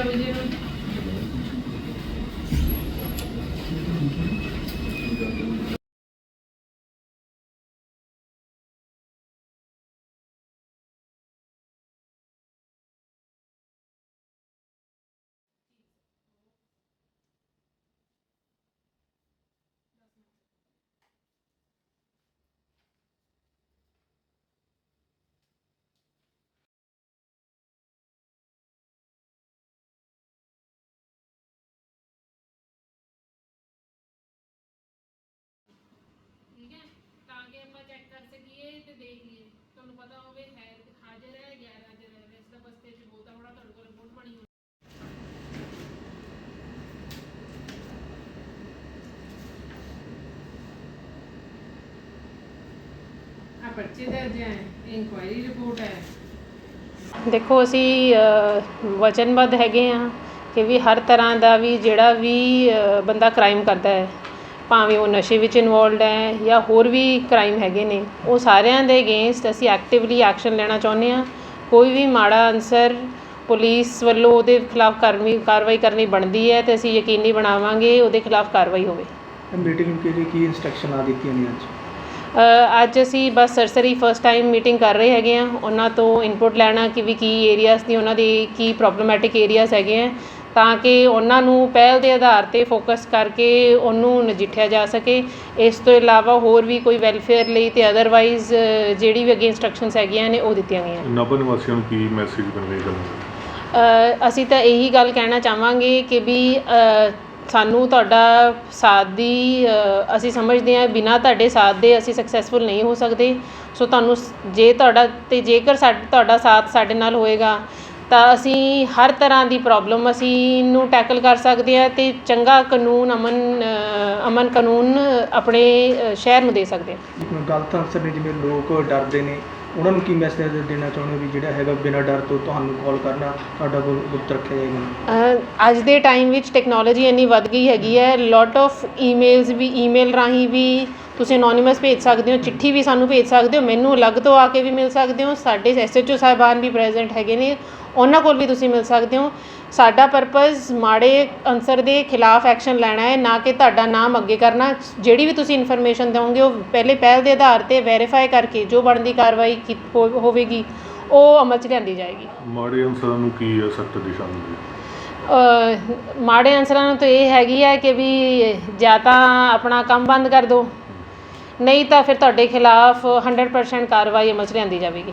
ਜਾਵੇ ਪਤਾ ਹੋਵੇ ਹੈ ਹਾਜ਼ਰ ਹੈ ਗੈਰ ਹਾਜ਼ਰ ਹੈ ਵੈਸੇ ਤਾਂ ਬਸਤੇ 'ਚ ਬਹੁਤਾ ਥੋੜਾ ਤੁਹਾਡੇ ਕੋਲ ਰਿਪੋਰਟ ਬਣੀ ਹੋਣੀ ਆ। ਪਰਚੇ ਦਰਜ ਹੈ ਇਨਕੁਆਇਰੀ ਰਿਪੋਰਟ ਹੈ। ਦੇਖੋ ਅਸੀਂ ਵਚਨਬੱਧ ਹੈਗੇ ਆ ਕਿ ਵੀ ਹਰ ਤਰ੍ਹਾਂ ਦਾ ਵੀ ਜਿਹੜਾ ਵੀ ਅ, ਬੰਦਾ ਕ੍ਰਾਈਮ ਕਰਦਾ ਹੈ ਭਾਵੇਂ ਉਹ ਨਸ਼ੇ ਵਿੱਚ ਇਨਵੋਲਡ ਹੈ ਜਾਂ ਹੋਰ ਵੀ ਕ੍ਰਾਈਮ ਹੈਗੇ ਨੇ ਉਹ ਸਾਰਿਆਂ ਦੇ ਅਗੇਂਸਟ ਅਸੀਂ ਐਕਟਿਵਲੀ ਐਕਸ਼ਨ ਲੈਣਾ ਚਾਹੁੰਦੇ ਆ ਕੋਈ ਵੀ ਮਾੜਾ ਅਨਸਰ ਪੁਲਿਸ ਵੱਲੋਂ ਉਹਦੇ ਖਿਲਾਫ ਕਰਨੀ ਕਾਰਵਾਈ ਕਰਨੀ ਬਣਦੀ ਹੈ ਤੇ ਅਸੀਂ ਯਕੀਨੀ ਬਣਾਵਾਂਗੇ ਉਹਦੇ ਖਿਲਾਫ ਕਾਰਵਾਈ ਹੋਵੇ। ਮੀਟਿੰਗ ਕੇ ਲਈ ਕੀ ਇਨਸਟਰਕਸ਼ਨ ਆ ਦਿੱਤੀਆਂ ਨੇ ਅੱਜ? ਅੱਜ ਅਸੀਂ ਬਸ ਸਰਸਰੀ ਫਸਟ ਟਾਈਮ ਮੀਟਿੰਗ ਕਰ ਰਹੇ ਹੈਗੇ ਆ ਉਹਨਾਂ ਤੋਂ ਇਨਪੁਟ ਲੈਣਾ ਕਿ ਵੀ ਕੀ ਏਰੀਆਜ਼ ਦੀ ਉਹਨਾਂ ਦੀ ਕੀ ਪ੍ਰੋਬਲਮੈਟਿਕ ਏਰੀਆਜ਼ ਹੈਗੇ ਆ। ਤਾਂ ਕਿ ਉਹਨਾਂ ਨੂੰ ਪਹਿਲ ਦੇ ਆਧਾਰ ਤੇ ਫੋਕਸ ਕਰਕੇ ਉਹਨੂੰ ਨਜਿੱਠਿਆ ਜਾ ਸਕੇ। ਇਸ ਤੋਂ ਇਲਾਵਾ ਹੋਰ ਵੀ ਕੋਈ ਵੈਲਫੇਅਰ ਲਈ ਤੇ ਅਦਰਵਾਈਜ਼ ਜਿਹੜੀ ਵੀ ਅੱਗੇ ਇਨਸਟਰਕਸ਼ਨਸ ਹੈਗੀਆਂ ਨੇ ਉਹ ਦਿੱਤੀਆਂ ਗਈਆਂ। ਨਵ ਨਿਵਾਸੀਆਂ ਨੂੰ ਕੀ ਮੈਸੇਜ ਕਨਵੇ ਕਰਨਾ ਅ, ਅਸੀਂ ਤਾਂ ਇਹੀ ਗੱਲ ਕਹਿਣਾ ਚਾਹਾਂਗੇ ਕਿ ਵੀ ਸਾਨੂੰ ਤੁਹਾਡਾ ਸਾਥ ਦੀ ਅਸੀਂ ਸਮਝਦੇ ਹਾਂ ਬਿਨਾਂ ਤੁਹਾਡੇ ਸਾਥ ਦੇ ਅਸੀਂ ਸਕਸੈਸਫੁਲ ਨਹੀਂ ਹੋ ਸਕਦੇ। ਸੋ ਤੁਹਾਨੂੰ ਸ- ਜੇ ਤੁਹਾਡਾ ਤੇ ਜੇਕਰ ਸਾਡ- ਤੁਹਾਡਾ ਸਾਥ ਸਾਡੇ ਨਾਲ ਹੋਏਗਾ ਤਾਂ ਅਸੀਂ ਹਰ ਤਰ੍ਹਾਂ ਦੀ ਪ੍ਰੋਬਲਮ ਅਸੀਂ ਨੂੰ ਟੈਕਲ ਕਰ ਸਕਦੇ ਹਾਂ ਤੇ ਚੰਗਾ ਕਾਨੂੰਨ ਅਮਨ ਅਮਨ ਕਾਨੂੰਨ ਆਪਣੇ ਸ਼ਹਿਰ ਨੂੰ ਦੇ ਸਕਦੇ ਹਾਂ। ਗਲਤ ਅਨਸਰ ਨੇ ਜਿਵੇਂ ਲੋਕ ਡਰਦੇ ਨੇ ਉਹਨਾਂ ਨੂੰ ਕੀ ਮੈਸੇਜ ਦੇਣਾ ਚਾਹੁੰਦੇ ਹੋ ਵੀ ਜਿਹੜਾ ਹੈਗਾ ਬਿਨਾਂ ਡਰ ਤੋਂ ਤੁਹਾਨੂੰ ਕਾਲ ਕਰਨਾ ਤੁਹਾਡਾ ਗੁ- ਗੁਪਤ ਰੱਖਿਆ ਜਾਏਗਾ? ਅੱਜ ਦੇ ਟਾਈਮ ਵਿੱਚ ਟੈਕਨੋਲੋਜੀ ਇੰਨੀ ਵੱਧ ਗਈ ਹੈਗੀ ਹੈ ਲੋਟ ਆਫ ਈਮੇਲਸ ਵੀ ਈਮੇਲ ਰਾਹੀਂ ਵੀ ਤੁਸੀਂ ਅਨੋਨਿਮਸ ਭੇਜ ਸਕਦੇ ਹੋ ਚਿੱਠੀ ਵੀ ਸਾਨੂੰ ਭੇਜ ਸਕਦੇ ਹੋ ਮੈਨੂੰ ਅਲੱਗ ਤੋਂ ਆ ਕੇ ਵੀ ਮਿਲ ਸਕਦੇ ਹੋ ਸਾਡੇ ਐਸਐਚਓ ਸਾਹਿਬਾਨ ਵੀ ਪ੍ਰੈਜ਼ੈਂਟ ਹੈਗੇ ਨੇ ਉਹਨਾਂ ਕੋਲ ਵੀ ਤੁਸੀਂ ਮਿਲ ਸਕਦੇ ਹੋ। ਸਾਡਾ ਪਰਪਸ ਮਾੜੇ ਅਨਸਰ ਦੇ ਖਿਲਾਫ ਐਕਸ਼ਨ ਲੈਣਾ ਹੈ ਨਾ ਕਿ ਤੁਹਾਡਾ ਨਾਮ ਅੱਗੇ ਕਰਨਾ ਜਿਹੜੀ ਵੀ ਤੁਸੀਂ ਇਨਫੋਰਮੇਸ਼ਨ ਦਿਓਗੇ ਉਹ ਪਹਿਲੇ ਪਹਿਲ ਦੇ ਆਧਾਰ ਤੇ ਵੈਰੀਫਾਈ ਕਰਕੇ ਜੋ ਬਣਦੀ ਕਾਰਵਾਈ ਕੀ- ਹੋ- ਹੋਵੇਗੀ ਉਹ ਅਮਲ 'ਚ ਲਿਆਂਦੀ ਜਾਏਗੀ। ਮਾੜੇ ਅਨਸਰਾਂ ਨੂੰ ਕੀ ਸਖਤ ਦਿਸ਼ਾ ਮਿਲਦੀ ਮਾੜੇ ਅਨਸਰਾਂ ਨੂੰ ਤਾਂ ਇਹ ਹੈਗੀ ਹੈ ਕਿ ਵੀ ਜਾਂ ਤਾਂ ਆਪਣਾ ਕੰਮ ਬੰਦ ਕਰ ਦਿਓ ਨਹੀਂ ਤਾਂ ਫਿਰ ਤੁਹਾਡੇ ਖਿਲਾਫ 100% ਕਾਰਵਾਈ ਅਮਲ 'ਚ ਲਿਆਂਦੀ ਜਾਵੇਗੀ।